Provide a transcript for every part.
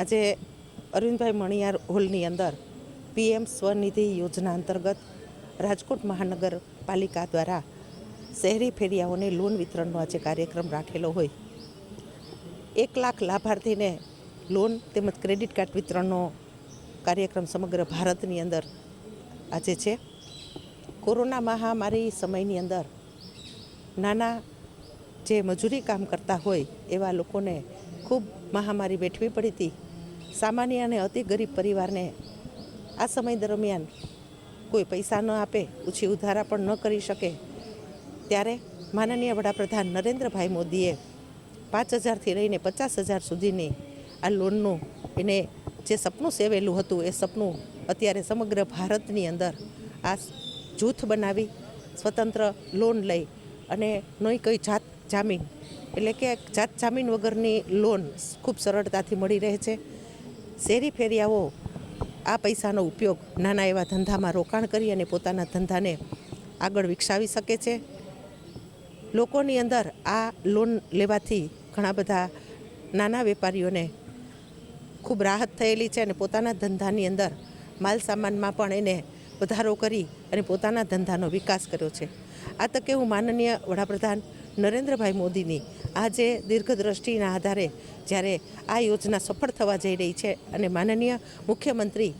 આજે અરવિંદભાઈ મણિયાર હોલની અંદર પીએમ સ્વનિધિ યોજના અંતર્ગત રાજકોટ મહાનગરપાલિકા દ્વારા શહેરી ફેરિયાઓને લોન વિતરણનો આજે કાર્યક્રમ રાખેલો હોય. એક લાખ લાભાર્થીને લોન તેમજ ક્રેડિટ કાર્ડ વિતરણનો કાર્યક્રમ સમગ્ર ભારતની અંદર આજે છે. કોરોના મહામારી સમયની અંદર નાના જે મજૂરી કામ કરતા હોય એવા લોકોને ખૂબ મહામારી વેઠવી પડી હતી. સામાન્ય અને અતિ ગરીબ પરિવારને આ સમય દરમિયાન કોઈ પૈસા ન આપે, ઓછી ઉધારા પણ ન કરી શકે. ત્યારે માનનીય વડાપ્રધાન નરેન્દ્રભાઈ મોદીએ પાંચ હજારથી લઈને પચાસ હજાર સુધીની આ લોનનું એને જે સપનું સેવેલું હતું, એ સપનું અત્યારે સમગ્ર ભારતની અંદર આ જૂથ બનાવી, સ્વતંત્ર લોન લઈ અને નહીં કોઈ જાત જામીન. એટલે કે જાત જામીન વગરની લોન ખૂબ સરળતાથી મળી રહે છે. શેરી ફેરિયાઓ આ પૈસાનો ઉપયોગ નાના એવા ધંધામાં રોકાણ કરી અને પોતાના ધંધાને આગળ વિકસાવી શકે છે. લોકોની અંદર આ લોન લેવાથી ઘણા બધા નાના વેપારીઓને ખૂબ રાહત થયેલી છે અને પોતાના ધંધાની અંદર માલ સામાનમાં પણ એને વધારો કરી અને પોતાના ધંધાનો વિકાસ કર્યો છે. આ તકે હું માનનીય વડાપ્રધાન નરેન્દ્રભાઈ મોદીની આજે દીર્ઘદ્રષ્ટિના આધારે જ્યારે આ યોજના સફળ થવા જઈ રહી છે અને માનનીય મુખ્યમંત્રી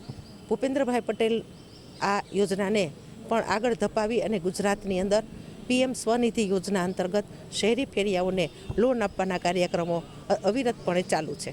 ભૂપેન્દ્રભાઈ પટેલ આ યોજનાને પણ આગળ ધપાવી અને ગુજરાતની અંદર પીએમ સ્વનિધિ યોજના અંતર્ગત શહેરી ફેરિયાઓને લોન આપવાના કાર્યક્રમો અવિરતપણે ચાલુ છે.